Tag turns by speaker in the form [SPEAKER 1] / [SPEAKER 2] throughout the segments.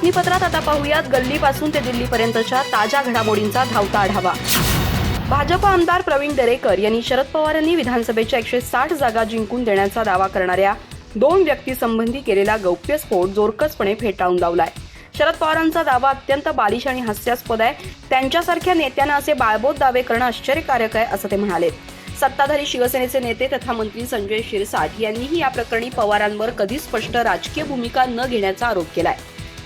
[SPEAKER 1] बातमीपत्रात आता पाहूयात गल्लीपासून ते दिल्लीपर्यंतच्या ताज्या घडामोडींचा धावता आढावा. भाजप आमदार प्रवीण दरेकर यांनी शरद पवार यांनी विधानसभेच्या एकशे साठ जागा जिंकून देण्याचा दावा करणाऱ्या दोन व्यक्तीसंबंधी केलेला गौप्यस्फोट जोरकसपणे फेटाळून लावलाय. शरद पवारांचा दावा अत्यंत बालिश आणि हास्यास्पद आहे. त्यांच्यासारख्या नेत्यांना असे बाळबोध दावे करणं आश्चर्यकारक आहे असं ते म्हणाले सत्ताधारी शिवसेनेचे नेते तथा मंत्री संजय शिरसाट यांनीही या प्रकरणी पवारांवर कधीच स्पष्ट राजकीय भूमिका न घेण्याचा आरोप केलाय.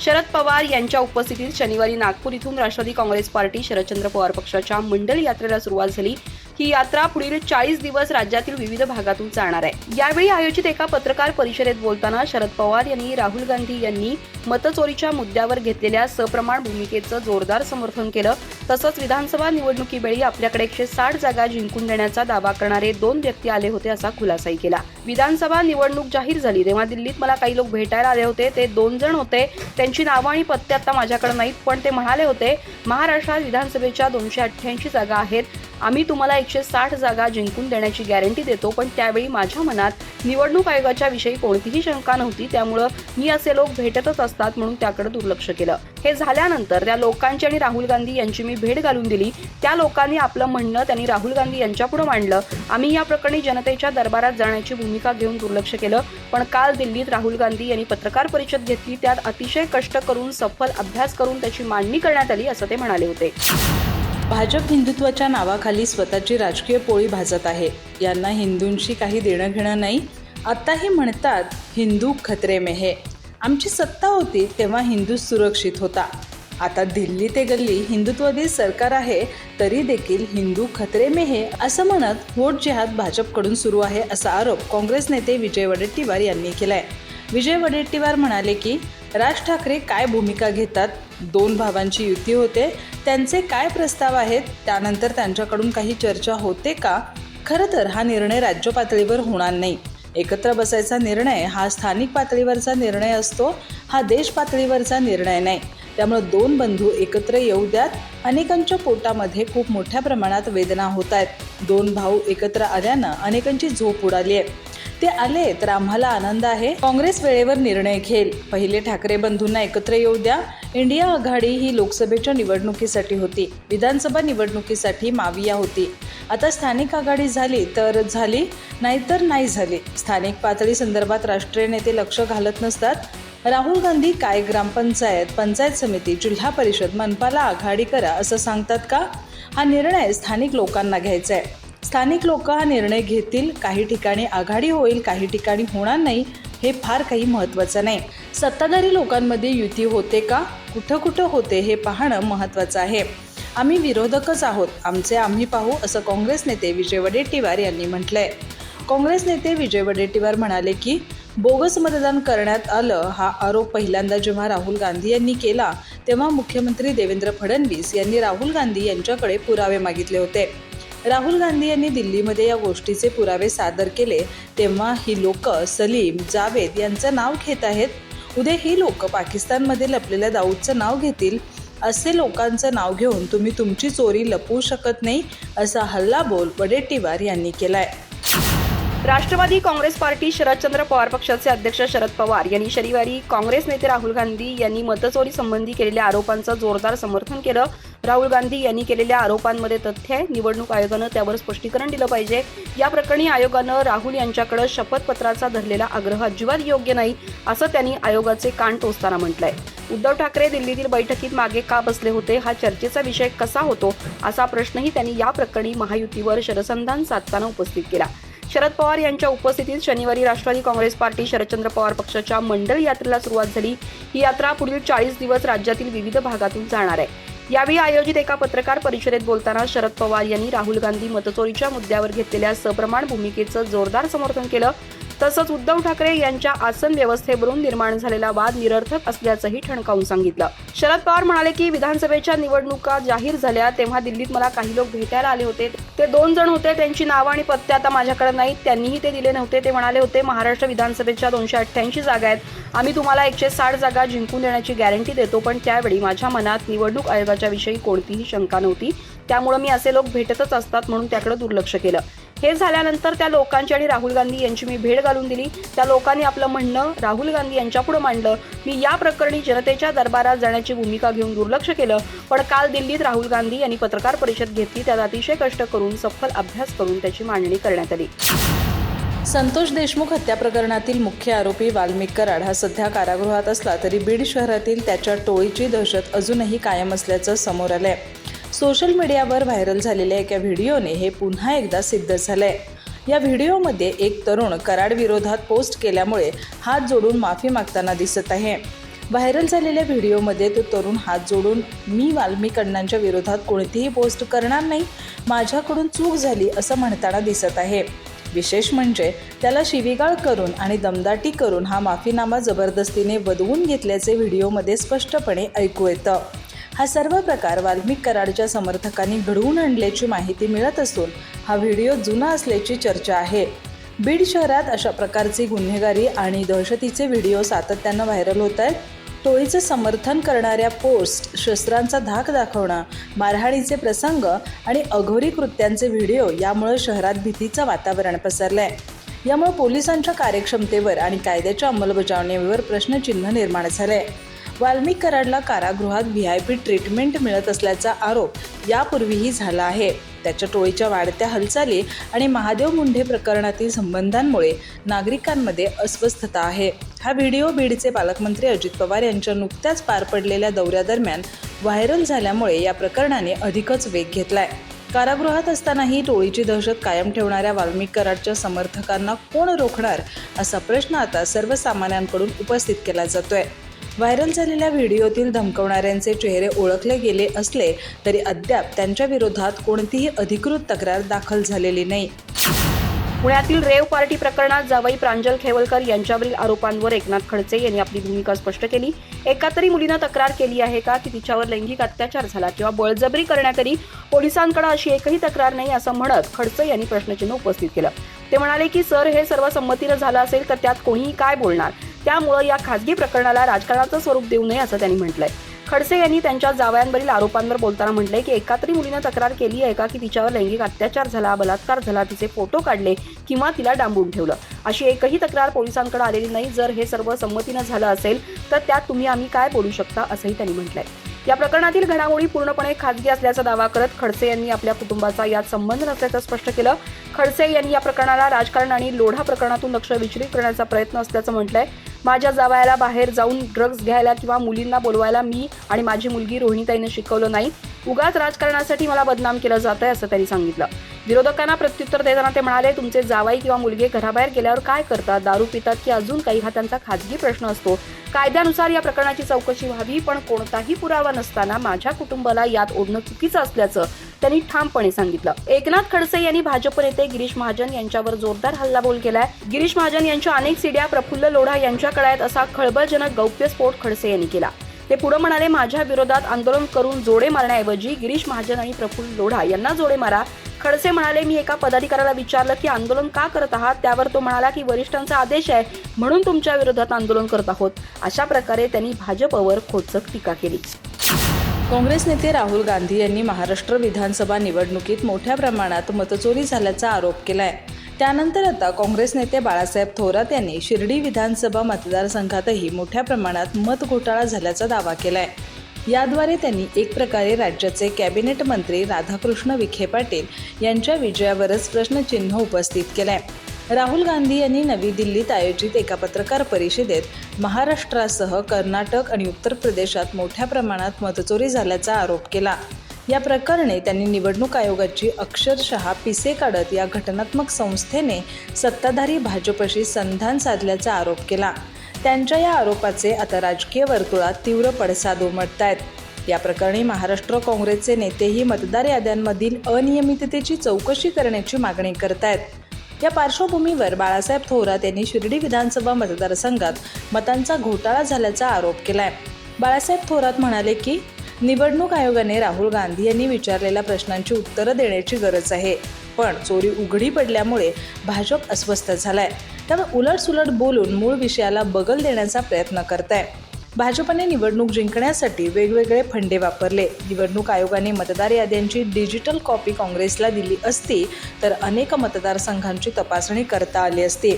[SPEAKER 1] शरद पवार यांच्या उपस्थितीत शनिवारी नागपूर इथून राष्ट्रवादी काँग्रेस पार्टी शरदचंद्र पवार पक्षाच्या मंडल यात्रेला सुरुवात झाली. ही यात्रा पुढील चाळीस दिवस राज्यातील विविध भागातून जाणार आहे. यावेळी आयोजित एका पत्रकार परिषदेत बोलताना शरद पवार यांनी राहुल गांधी यांनी मतचोरीच्या मुद्द्यावर घेतलेल्या सप्रमाण भूमिकेचं जोरदार समर्थन केलं. तसंच विधानसभा निवडणुकीवेळी आपल्याकडे एकशे साठ जागा जिंकून देण्याचा दावा करणारे दोन व्यक्ती आले होते असा खुलासाही केला. विधानसभा निवडणूक जाहीर झाली. तेव्हा दिल्लीत मला काही लोक भेटायला आले होते. ते दोन जण होते. त्यांची नावं आणि पत्ते आता माझ्याकडे नाहीत पण ते म्हणाले होते महाराष्ट्रात विधानसभेच्या दोनशे अठ्ठ्याऐंशी जागा आहेत. आम्ही तुम्हाला एकशे साठ जागा जिंकून देण्याची गॅरंटी देतो पण त्यावेळी माझ्या मनात निवडणूक आयोगाच्या विषयी कोणतीही शंका नव्हती. त्यामुळं मी असे लोक भेटतच असतात म्हणून त्याकडे दुर्लक्ष केलं. हे झाल्यानंतर त्या लोकांची आणि राहुल गांधी यांची मी भेट घालून दिली. त्या लोकांनी आपलं म्हणणं त्यांनी राहुल गांधी यांच्यापुढे मांडलं. आम्ही या प्रकरणी जनतेच्या दरबारात जाण्याची भूमिका घेऊन दुर्लक्ष केलं पण काल दिल्लीत राहुल गांधी यांनी पत्रकार परिषद घेतली. त्यात अतिशय कष्ट करून सफल अभ्यास करून त्याची मांडणी करण्यात आली असं ते म्हणाले होते.
[SPEAKER 2] भाजप हिंदुत्वाच्या नावाखाली स्वतःची राजकीय पोळी भाजत आहे. यांना हिंदूंशी काही देणं घेणं नाही. आत्ताही म्हणतात हिंदू खतरे में हे. आमची सत्ता होती तेव्हा हिंदू सुरक्षित होता. आता दिल्ली ते गल्ली हिंदुत्ववादी सरकार आहे तरी देखील हिंदू खतरे में हे असं म्हणत वोट जिहाद भाजपकडून सुरू आहे असा आरोप काँग्रेस नेते विजय वडेट्टीवार यांनी केलाय. विजय वडेट्टीवार म्हणाले की राज ठाकरे काय भूमिका घेतात? दोन भावांची युती होते. त्यांचे काय प्रस्ताव आहेत? त्यानंतर त्यांच्याकडून काही चर्चा होते का? खरं तर हा निर्णय राज्य पातळीवर होणार नाही. एकत्र बसायचा निर्णय हा स्थानिक पातळीवरचा निर्णय असतो. हा देश पातळीवरचा निर्णय नाही. त्यामुळे दोन बंधू एकत्र येऊ द्यात. अनेकांच्या पोटामध्ये खूप मोठ्या प्रमाणात वेदना होत आहेत. दोन भाऊ एकत्र आल्यानं अनेकांची झोप उडाली आहे. ते आले तर आम्हाला आनंद आहे. काँग्रेस वेळेवर निर्णय घेईल. पहिले ठाकरे बंधूंना एकत्र येऊ द्या. इंडिया आघाडी ही लोकसभेच्या निवडणुकीसाठी होती. विधानसभा निवडणुकीसाठी माविया होती. आता स्थानिक आघाडी झाली तर झाली नाहीतर नाही झाली. स्थानिक पातळी संदर्भात राष्ट्रीय नेते लक्ष घालत नसतात. राहुल गांधी काय ग्रामपंचायत पंचायत समिती जिल्हा परिषद मनपाला आघाडी करा असं सांगतात का? हा निर्णय स्थानिक लोकांना घ्यायचा आहे स्थानिक लोक हा निर्णय घेतील. काही ठिकाणी आघाडी होईल काही ठिकाणी होणार नाही. हे फार काही महत्त्वाचं नाही. सत्ताधारी लोकांमध्ये युती होते का? कुठं कुठं होते हे पाहणं महत्त्वाचं आहे. आम्ही विरोधकच आहोत. आमचे आम्ही पाहू असं काँग्रेस नेते विजय वडेट्टीवार यांनी म्हटलंय. काँग्रेस नेते विजय वडेट्टीवार म्हणाले की बोगस मतदान करण्यात आलं हा आरोप पहिल्यांदा जेव्हा राहुल गांधी यांनी केला तेव्हा मुख्यमंत्री देवेंद्र फडणवीस यांनी राहुल गांधी यांच्याकडे पुरावे मागितले होते. राहुल गांधी यांनी दिल्लीमध्ये या गोष्टीचे पुरावे सादर केले तेव्हा ही लोक सलीम जावेद यांचं नाव घेत आहेत. उद्या ही लोक पाकिस्तानमध्ये लपलेल्या दाऊदचं नाव घेतील. असे लोकांचं नाव घेऊन तुम्ही तुमची चोरी लपवू शकत नाही असा हल्लाबोल वडेट्टीवार यांनी केलाय.
[SPEAKER 1] राष्ट्रवादी काँग्रेस पार्टी शरदचंद्र पवार पक्षाचे अध्यक्ष शरद पवार यांनी शनिवारी काँग्रेस नेते राहुल गांधी यांनी मतचोरी संबंधी केलेल्या आरोपांचं जोरदार समर्थन केलं. राहुल गांधी यांनी केलेल्या आरोपांमध्ये तथ्य आहे. निवडणूक आयोगानं त्यावर स्पष्टीकरण दिलं पाहिजे. या प्रकरणी आयोगानं राहुल यांच्याकडे शपथपत्राचा धरलेला आग्रह अजिबात योग्य नाही असं त्यांनी आयोगाचे कान टोचताना म्हटलंय. उद्धव ठाकरे दिल्लीतील बैठकीत मागे का बसले होते? हा चर्चेचा विषय कसा होतो? असा प्रश्नही त्यांनी या प्रकरणी महायुतीवर शरसंधान साधताना उपस्थित केला. शरद पवार यांच्या उपस्थितीत शनिवारी राष्ट्रवादी काँग्रेस पार्टी शरदचंद्र पवार पक्षाच्या मंडळ यात्रेला सुरुवात झाली. ही यात्रा पुढील चाळीस दिवस राज्यातील विविध भागातून जाणार आहे. यावेळी आयोजित एका पत्रकार परिषदेत बोलताना शरद पवार यांनी राहुल गांधी मतचोरीच्या मुद्द्यावर घेतलेल्या सप्रमाण भूमिकेचं जोरदार समर्थन केलं. तसंच उद्धव ठाकरे यांच्या आसन व्यवस्थेवरून निर्माण झालेला वाद निरर्थक असल्याचंही ठणकावून सांगितलं. शरद पवार म्हणाले की विधानसभेच्या निवडणुका जाहीर झाल्या तेव्हा दिल्लीत मला काही लोक भेटायला आले होते. ते दोन जण होते त्यांची नावं आणि पत्ते आता माझ्याकडे नाहीत. त्यांनीही ते दिले नव्हते. ते म्हणाले होते महाराष्ट्र विधानसभेच्या दोनशे अठ्ठ्याऐंशी जागा आहेत. आम्ही तुम्हाला एकशे साठ जागा जिंकून देण्याची गॅरंटी देतो पण त्यावेळी माझ्या मनात निवडणूक आयोगाच्या विषयी कोणतीही शंका नव्हती. त्यामुळे मी असे लोक भेटतच असतात म्हणून त्याकडे दुर्लक्ष केलं. हे झाल्यानंतर त्या लोकांची आणि राहुल गांधी यांची मी भेट घालून दिली. त्या लोकांनी आपलं म्हणणं राहुल गांधी यांच्यापुढे मांडलं. मी या प्रकरणी जनतेच्या दरबारात जाण्याची भूमिका घेऊन दुर्लक्ष केलं. पण काल दिल्लीत राहुल गांधी यांनी पत्रकार परिषद घेतली. त्यात अतिशय कष्ट करून सफल अभ्यास करून त्याची मांडणी करण्यात आली.
[SPEAKER 2] संतोष देशमुख हत्या प्रकरणातील मुख्य आरोपी वाल्मिक कराड हा सध्या कारागृहात असला तरी बीड शहरातील त्याच्या टोळीची दहशत अजूनही कायम असल्याचं समोर आलं आहे सोशल मीडियावर व्हायरल झालेल्या एका व्हिडिओने हे पुन्हा एकदा सिद्ध झालंय. या व्हिडिओमध्ये एक तरुण कराड विरोधात पोस्ट केल्यामुळे हात जोडून माफी मागताना दिसत आहे. व्हायरल झालेल्या व्हिडिओमध्ये तो तरुण हात जोडून मी वाल्मिक अण्णांच्या विरोधात कोणतीही पोस्ट करणार नाही माझ्याकडून चूक झाली असं म्हणताना दिसत आहे. विशेष म्हणजे त्याला शिवीगाळ करून आणि दमदाटी करून हा माफीनामा जबरदस्तीने वदवून घेतल्याचे व्हिडिओमध्ये स्पष्टपणे ऐकू येतं. हा सर्व प्रकार वाल्मिक कराडच्या समर्थकांनी घडवून आणल्याची माहिती मिळत असून हा व्हिडिओ जुना असल्याची चर्चा आहे. बीड शहरात अशा प्रकारची गुन्हेगारी आणि दहशतीचे व्हिडिओ सातत्यानं व्हायरल होत आहेत. टोळीचं समर्थन करणाऱ्या पोस्ट शस्त्रांचा धाक दाखवणं मारहाणीचे प्रसंग आणि अघोरी कृत्यांचे व्हिडिओ यामुळे शहरात भीतीचं वातावरण पसरलं आहे यामुळे पोलिसांच्या कार्यक्षमतेवर आणि कायद्याच्या अंमलबजावणीवर प्रश्नचिन्ह निर्माण झालं आहे वाल्मिक कराडला कारागृहात व्ही आय पी ट्रीटमेंट मिळत असल्याचा आरोप यापूर्वीही झाला आहे. त्याच्या टोळीच्या वाढत्या हालचाली आणि महादेव मुंढे प्रकरणातील संबंधांमुळे नागरिकांमध्ये अस्वस्थता आहे. हा व्हिडिओ बीडचे पालकमंत्री अजित पवार यांच्या नुकत्याच पार पडलेल्या दौऱ्यादरम्यान व्हायरल झाल्यामुळे या प्रकरणाने अधिकच वेग घेतलाय. कारागृहात असतानाही टोळीची दहशत कायम ठेवणाऱ्या वाल्मिक कराडच्या समर्थकांना कोण रोखणार असा प्रश्न आता सर्वसामान्यांकडून उपस्थित केला जातोय. व्हायरल झालेल्या व्हिडिओतील धमकवणाऱ्यांचे चेहरे ओळखले गेले असले तरी अद्याप त्यांच्या विरोधात कोणतीही अधिकृत तक्रार दाखल झालेली नाही.
[SPEAKER 1] पुण्यातील रेव पार्टी प्रकरणात जावई प्रांजल खेवलकर यांच्यावरील आरोपांवर एकनाथ खडसे यांनी आपली भूमिका स्पष्ट केली. एका तरी मुलीनं तक्रार केली आहे का की तिच्यावर लैंगिक अत्याचार झाला किंवा बळजबरी करण्याकरी पोलिसांकडे अशी एकही तक्रार नाही असं म्हणत खडसे यांनी प्रश्नचिन्ह उपस्थित केलं. ते म्हणाले की सर हे सर्व संमतीनं झालं असेल तर त्यात कोणीही काय बोलणार? त्यामुळं या खासगी प्रकरणाला राजकारणाचं स्वरूप देऊ नये असं त्यांनी म्हटलंय. खडसे यांनी त्यांच्या जावयांवरील आरोपांवर बोलताना म्हटलंय की एकात्री मुलीनं तक्रार केली आहे का की तिच्यावर लैंगिक अत्याचार झाला बलात्कार झाला तिचे फोटो काढले किंवा तिला डांबून ठेवलं? अशी एकही तक्रार पोलिसांकडे आलेली नाही. जर हे सर्व संमतीनं झालं असेल तर त्यात तुम्ही आम्ही काय बोलू शकता असंही त्यांनी म्हटलंय. या प्रकरणातील घडामोडी पूर्णपणे खाजगी असल्याचा दावा करत खडसे यांनी आपल्या कुटुंबाचा यात संबंध नसल्याचं स्पष्ट केलं. खडसे यांनी या प्रकरणाला राजकारण आणि लोढा प्रकरणातून लक्ष विचलित करण्याचा प्रयत्न असल्याचं म्हटलंय. माझ्या जावायला बाहेर जाऊन ड्रग्ज घ्यायला किंवा मुलींना बोलवायला मी आणि माझी मुलगी रोहिणीताईनं शिकवलं नाही. उगाच राजकारणासाठी मला बदनाम केलं जात आहे असं त्यांनी सांगितलं. विरोधकांना प्रत्युत्तर देताना ते म्हणाले तुमचे जावाई किंवा मुलगे घराबाहेर गेल्यावर काय करतात? दारू पितात की अजून काही? हा त्यांचा खाजगी प्रश्न असतो. कायद्यानुसार या प्रकरणाची चौकशी व्हावी पण कोणताही पुरावा नसताना माझ्या कुटुंबाला यात ओढणं चुकीचं असल्याचं त्यांनी ठामपणे सांगितलं. एकनाथ खडसे यांनी भाजप नेते गिरीश महाजन यांच्यावर जोरदार हल्लाबोल केलाय. गिरीश महाजन यांच्या अनेक सीड्या प्रफुल्ल लोढा यांच्याकडे आहेत असा खळबळजनक गौप्यस्फोट खडसे यांनी केला. ते पुढे म्हणाले माझ्या विरोधात आंदोलन करून जोडे मारण्याऐवजी गिरीश महाजन आणि प्रफुल्ल लोढा यांना जोडे मारा. खडसे म्हणाले मी एका पदाधिकाऱ्याला विचारलं की आंदोलन का करत आहात? त्यावर तो म्हणाला की वरिष्ठांचा आदेश आहे म्हणून तुमच्या विरोधात आंदोलन करत आहोत. अशा प्रकारे त्यांनी भाजपवर खोचक टीका केली.
[SPEAKER 2] काँग्रेस नेते राहुल गांधी यांनी महाराष्ट्र विधानसभा निवडणुकीत मोठ्या प्रमाणात मतचोरी झाल्याचा आरोप केला आहे त्यानंतर आता काँग्रेस नेते बाळासाहेब थोरात यांनी शिर्डी विधानसभा मतदारसंघातही मोठ्या प्रमाणात मत घोटाळा झाल्याचा दावा केला आहे याद्वारे त्यांनी एक प्रकारे राज्याचे कॅबिनेट मंत्री राधाकृष्ण विखे पाटील यांच्या विजयावरच प्रश्नचिन्ह उपस्थित केलंय. राहुल गांधी यांनी नवी दिल्लीत आयोजित एका पत्रकार परिषदेत महाराष्ट्रासह कर्नाटक आणि उत्तर प्रदेशात मोठ्या प्रमाणात मतचोरी झाल्याचा आरोप केला. या प्रकरणी त्यांनी निवडणूक आयोगाची अक्षरशः पिसे काढत या घटनात्मक संस्थेने सत्ताधारी भाजपशी संधान साधल्याचा आरोप केला. त्यांच्या या आरोपाचे आता राजकीय वर्तुळात तीव्र पडसाद उमटत आहेत या प्रकरणी महाराष्ट्र काँग्रेसचे नेतेही मतदार याद्यांमधील अनियमिततेची चौकशी करण्याची मागणी करतायत. या पार्श्वभूमीवर बाळासाहेब थोरात यांनी शिर्डी विधानसभा मतदारसंघात मतांचा घोटाळा झाल्याचा आरोप केलाय. बाळासाहेब थोरात म्हणाले की निवडणूक आयोगाने राहुल गांधी यांनी विचारलेल्या प्रश्नांची उत्तरं देण्याची गरज आहे. पण चोरी उघडी पडल्यामुळे भाजप अस्वस्थ झालाय. त्यामुळे उलटसुलट बोलून मूळ विषयाला बगल देण्याचा प्रयत्न करताय भाजपने निवडणूक जिंकण्यासाठी वेगवेगळे फंडे वापरले. निवडणूक आयोगाने मतदार याद्यांची डिजिटल कॉपी काँग्रेसला दिली असती तर अनेक मतदारसंघांची तपासणी करता आली असती.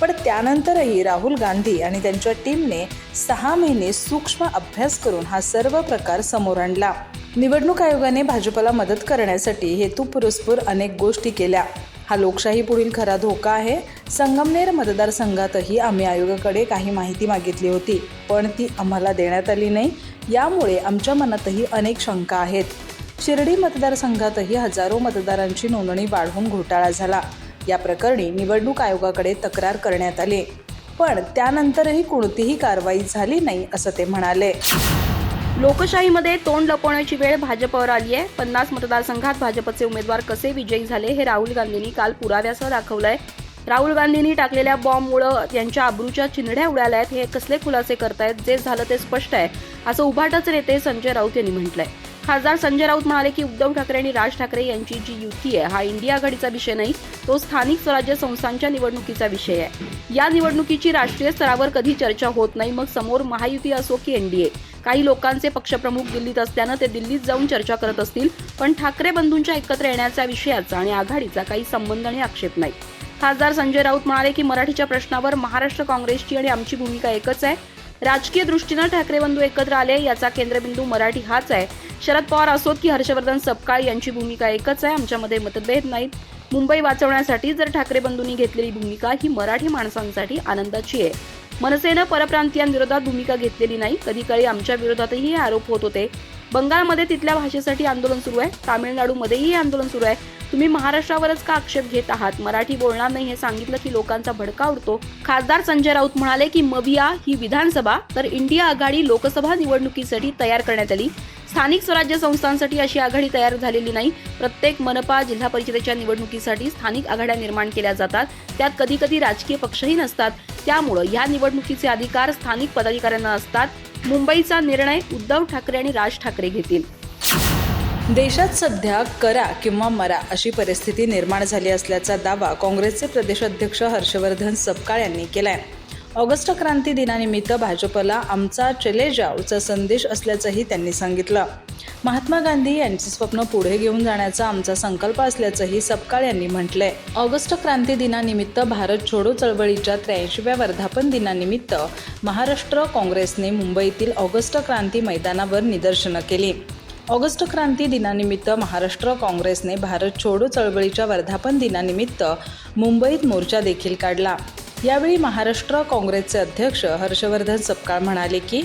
[SPEAKER 2] पण त्यानंतरही राहुल गांधी आणि त्यांच्या टीमने सहा महिने सूक्ष्म अभ्यास करून हा सर्व प्रकार समोर आणला. निवडणूक आयोगाने भाजपला मदत करण्यासाठी हेतुपुरस्पूर अनेक गोष्टी केल्या. हा लोकशाही पुढील खरा धोका आहे. संगमनेर मतदारसंघातही आम्ही आयोगाकडे काही माहिती मागितली होती पण ती आम्हाला देण्यात आली नाही. यामुळे आमच्या मनातही अनेक शंका आहेत. शिर्डी मतदारसंघातही हजारो मतदारांची नोंदणी वाढवून घोटाळा झाला. या प्रकरणी निवडणूक आयोगाकडे तक्रार करण्यात आली. पण त्यानंतरही कोणतीही कारवाई झाली नाही असं ते म्हणाले.
[SPEAKER 1] लोकशाहीमध्ये तोंड लपवण्याची वेळ भाजपवर आली आहे. पन्नास मतदारसंघात भाजपचे उमेदवार कसे विजयी झाले हे राहुल गांधींनी काल पुराव्यासह दाखवलंय. राहुल गांधींनी टाकलेल्या बॉम्बमुळं त्यांच्या अब्रूच्या चिंधड्या उडाल्या आहेत हे कसले खुलासे करतायत जे झालं ते स्पष्ट आहे असं उभाटाचे नेते संजय राऊत यांनी म्हटलंय. खासदार संजय राऊत म्हणाले की उद्धव ठाकरे आणि राज ठाकरे यांची जी युती आहे हा इंडिया आघाडीचा विषय नाही तो स्थानिक स्वराज्य संस्थांच्या निवडणुकीचा विषय आहे. या निवडणुकीची राष्ट्रीय स्तरावर कधी चर्चा होत नाही मग समोर महायुती असो की एनडीए काही लोकांचे पक्षप्रमुख दिल्लीत असल्यानं ते दिल्लीत जाऊन चर्चा करत असतील पण ठाकरे बंधूंच्या एकत्र येण्याच्या विषयाचा आणि आघाडीचा काही संबंध आणि आक्षेप नाही. खासदार संजय राऊत म्हणाले की मराठीच्या प्रश्नावर महाराष्ट्र काँग्रेसची आणि आमची भूमिका एकच आहे. राजकीय दृष्टीनं ठाकरे बंधू एकत्र आले याचा केंद्रबिंदू मराठी हाच आहे. शरद पवार असोत की हर्षवर्धन सपकाळ यांची भूमिका एकच आहे आमच्यामध्ये मतभेद नाहीत. मुंबई वाचवण्यासाठी जर ठाकरे बंधूंनी घेतलेली भूमिका ही मराठी माणसांसाठी आनंदाची आहे. मनसेनं परप्रांतीयांविरोधात भूमिका घेतलेली नाही. कधी काळी आमच्या विरोधातही हे आरोप होत होते. बंगालमध्ये तिथल्या भाषेसाठी आंदोलन सुरू आहे. तामिळनाडूमध्येही आंदोलन सुरू आहे. तुम्ही महाराष्ट्रावरच का आक्षेप घेत आहात? मराठी बोलणार नाही हे सांगितलं की लोकांचा भडका उडतो. खासदार संजय राऊत म्हणाले की मविया ही विधानसभा तर इंडिया आघाडी लोकसभा निवडणुकीसाठी तयार करण्यात आली. स्थानिक स्वराज्य संस्थांसाठी अशी आघाडी तयार झालेली नाही. प्रत्येक मनपा जिल्हा परिषदेच्या निवडणुकीसाठी स्थानिक आघाड्या निर्माण केल्या जातात. त्यात कधी कधी राजकीय पक्षही नसतात. त्यामुळं या निवडणुकीचे अधिकार स्थानिक पदाधिकाऱ्यांना असतात. मुंबईचा निर्णय उद्धव ठाकरे आणि राज ठाकरे घेतील.
[SPEAKER 2] देशात सध्या करा किंवा मरा अशी परिस्थिती निर्माण झाली असल्याचा दावा काँग्रेसचे प्रदेशाध्यक्ष हर्षवर्धन सपकाळ यांनी केलाय. ऑगस्ट क्रांती दिनानिमित्त भाजपला आमचा चले जावचा संदेश असल्याचंही त्यांनी सांगितलं. महात्मा गांधी यांचे स्वप्न पुढे घेऊन जाण्याचा आमचा संकल्प असल्याचंही सपकाळ यांनी म्हटलंय. ऑगस्ट क्रांती दिनानिमित्त भारत छोडो चळवळीच्या त्र्याऐंशीव्या वर्धापन दिनानिमित्त महाराष्ट्र काँग्रेसने मुंबईतील ऑगस्ट क्रांती मैदानावर निदर्शनं केली. ऑगस्ट क्रांती दिनानिमित्त महाराष्ट्र काँग्रेसने भारत छोडो चळवळीच्या वर्धापन दिनानिमित्त मुंबईत मोर्चा देखील काढला. यावेळी महाराष्ट्र काँग्रेसचे अध्यक्ष हर्षवर्धन सपकाळ म्हणाले की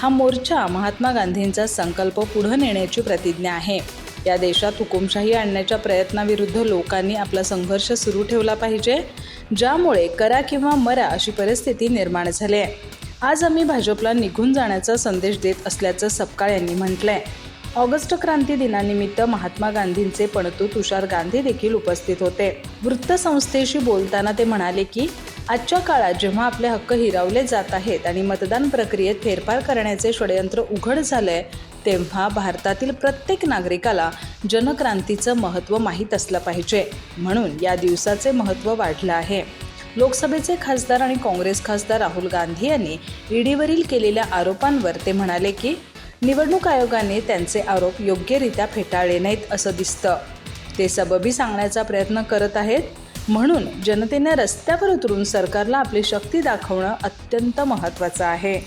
[SPEAKER 2] हा मोर्चा महात्मा गांधींचा संकल्प पुढे नेण्याची प्रतिज्ञा आहे. या देशात हुकुमशाही आणण्याच्या प्रयत्नाविरुद्ध लोकांनी आपला संघर्ष सुरू ठेवला पाहिजे ज्यामुळे करा किंवा मरा अशी परिस्थिती निर्माण झाली आहे. आज आम्ही भाजपला निघून जाण्याचा संदेश देत असल्याचं सपकाळ यांनी म्हटलंय. ऑगस्ट क्रांती दिनानिमित्त महात्मा गांधींचे पणतू तुषार गांधी देखील उपस्थित होते. वृत्तसंस्थेशी बोलताना ते म्हणाले की आजच्या काळात जेव्हा आपले हक्क हिरावले जात आहेत आणि मतदान प्रक्रियेत फेरफार करण्याचे षडयंत्र उघड झालंय तेव्हा भारतातील प्रत्येक नागरिकाला जनक्रांतीचं महत्त्व माहीत असलं पाहिजे. म्हणून या दिवसाचे महत्त्व वाढलं आहे. लोकसभेचे खासदार आणि काँग्रेस खासदार राहुल गांधी यांनी ईडीवरील केलेल्या आरोपांवर ते म्हणाले की निवडणूक आयोगाने त्यांचे आरोप योग्यरित्या फेटाळले नाहीत असं दिसतं. ते सबबी सांगण्याचा प्रयत्न करत आहेत. म्हणून जनतेने रस्त्यावर उतरून सरकारला आपली शक्ती दाखवणं अत्यंत महत्त्वाचं आहे.